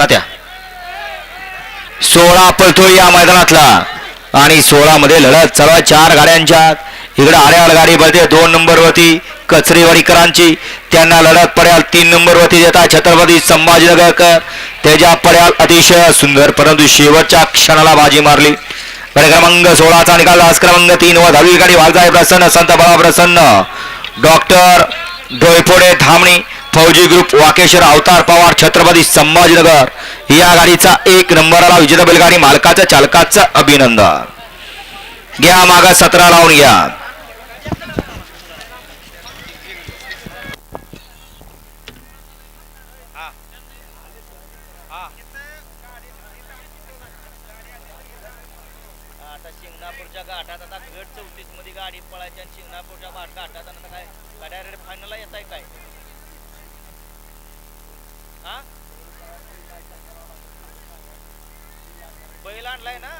तात्या. सोळा पळतो या मैदानातला. आणि सोळा मध्ये लढत चालू चार गाड्यांच्या इकडे आर्याल गाडी पळते दोन नंबरवरती कचरेवाडीकरांची. त्यांना लढत पड्याल तीन नंबरवरती देतात छत्रपती संभाजीनगरकर. त्याच्या पड्याल अतिशय सुंदर परंतु शेवटच्या क्षणाला बाजी मारली. गाडी क्रमांक सोळाचा निकाल. आज क्रमांक तीन व दहावी गाडी वाघजाय प्रसन्न संत बाळा प्रसन्न डॉक्टर डोयफोडे धामणी. फौजी ग्रुप वाकेश्वर अवतार पवार छत्रपती संभाजीनगर. या गाडीचा एक नंबरला विजेता बैलगाडी मालकाच्या चालकाचं अभिनंदन. घ्या मागा सतरा लावून घ्या. गाडी पळायची आणि शिंगणापूरच्या घाट घाटात काय? गाड्या फायनल येत आहे काय? बैल आणलाय ना?